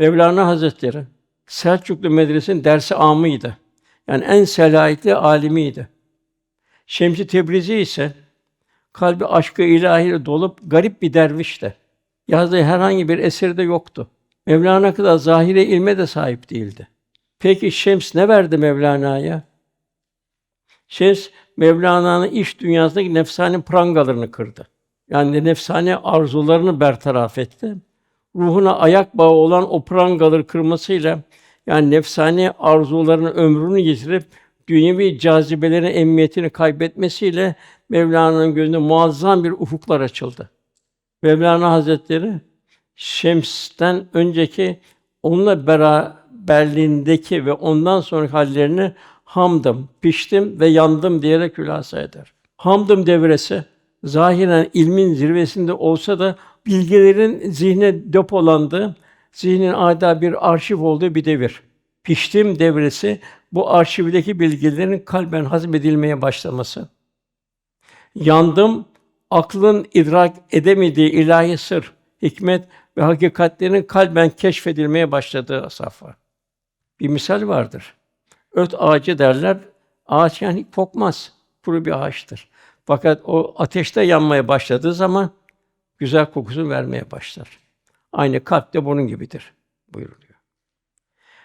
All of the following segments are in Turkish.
Mevlana Hazretleri Selçuklu medresesinin dersi amıydı. Yani en selahiyetli alimiydi. Şemsi Tebrizi ise kalbi aşkı ilahiyle dolup garip bir dervişti. Yazdığı herhangi bir eseri de yoktu. Mevlana kadar zahire ilme de sahip değildi. Peki Şems ne verdi Mevlana'ya? Şems Mevlana'nın iş dünyasındaki nefsani prangalarını kırdı. Yani nefsani arzularını bertaraf etti. Ruhuna ayak bağı olan o prangaları kırmasıyla yani nefsani arzularının ömrünü getirip dünyevi cazibelerin emniyetini kaybetmesiyle Mevlana'nın gözünde muazzam bir ufuklar açıldı. Mevlana Hazretleri Şems'ten önceki onunla beraberliğindeki ve ondan sonraki hallerini hamdım, piştim ve yandım diyerek hülasa eder. Hamdım devresi zahiren ilmin zirvesinde olsa da bilgilerin zihne depolandığı, zihnin adeta bir arşiv olduğu bir devir. Piştim devresi bu arşivdeki bilgilerin kalben hazmedilmeye başlaması. Yandım aklın idrak edemediği ilahi sır, hikmet ve hakikatlerin kalben keşfedilmeye başladığı safha. Bir misal vardır. Öt ağacı derler, ağaç yani kokmaz, kuru bir ağaçtır. Fakat o ateşte yanmaya başladığı zaman güzel kokusunu vermeye başlar. Aynı kalp de bunun gibidir buyuruluyor.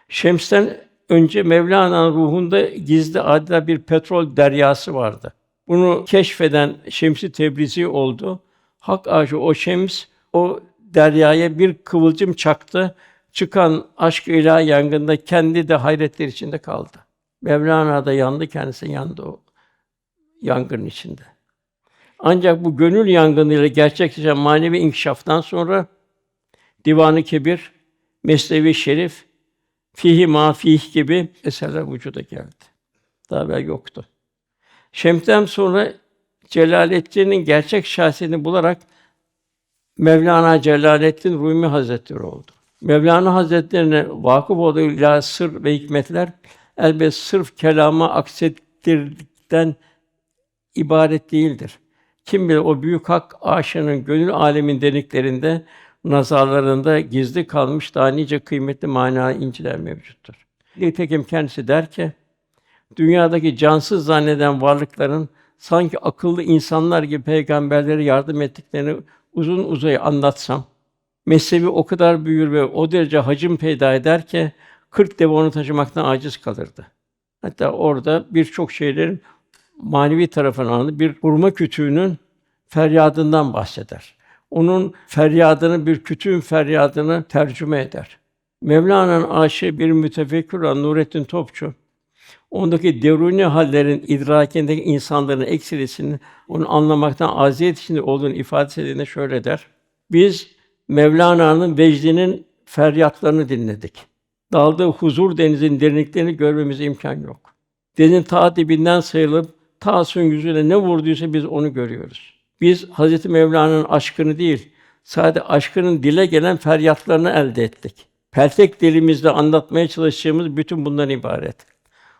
Şems'ten önce Mevlana'nın ruhunda gizli adeta bir petrol deryası vardı. Bunu keşfeden Şemsi Tebrizi oldu. Hak aşığı o Şems o deryaya bir kıvılcım çaktı. Çıkan aşk ilahi yangında kendi de hayretler içinde kaldı. Mevlana da yandı, kendisi yandı o yangının içinde. Ancak bu gönül yangınıyla gerçekleşen manevi inkişaftan sonra Divanı Kebir, Mesnevi Şerif, Fihi ma gibi eserler vücuda geldi. Daha evvel yoktu. Şems'ten sonra Celaleddin'in gerçek şahsiyetini bularak Mevlana Celaleddin Rumi Hazretleri oldu. Mevlana Hazretlerine vakıf olduğu ilahi sır ve hikmetler elbet sırf kelama aksettirdikten ibaret değildir. Kim bilir o büyük hak aşığının gönül alemin deniklerinde nazarlarında gizli kalmış daha nice kıymetli mana inciler mevcuttur. Nitekim kendisi der ki, dünyadaki cansız zanneden varlıkların sanki akıllı insanlar gibi peygamberlere yardım ettiklerini uzun uzay anlatsam, mezhebi o kadar büyür ve o derece hacim peyda eder ki 40 deve onu taşımaktan aciz kalırdı. Hatta orada birçok şeylerin manevi tarafını anı bir hurma kütüğünün feryadından bahseder. Onun feryadını bir kütüğün feryadını tercüme eder. Mevlana'nın aşığı bir mütefekkir olan Nurettin Topçu ondaki deruni hallerin idrakindeki insanların eksilisini onu anlamaktan aziyet içinde olduğunu ifade edildiğinde şöyle der. Biz Mevlana'nın vecdinin feryatlarını dinledik. Daldığı huzur denizin derinliklerini görmemize imkan yok. Denizin ta dibinden sayılıp ta suyun yüzüne ne vurduysa biz onu görüyoruz. Biz Hazreti Mevlana'nın aşkını değil, sadece aşkının dile gelen feryatlarını elde ettik. Peltek dilimizle anlatmaya çalıştığımız bütün bundan ibaret.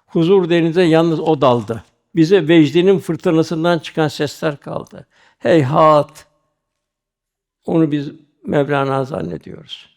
Huzur denize yalnız o daldı. Bize vecdinin fırtınasından çıkan sesler kaldı. Heyhat! Onu biz Mevlana zannediyoruz.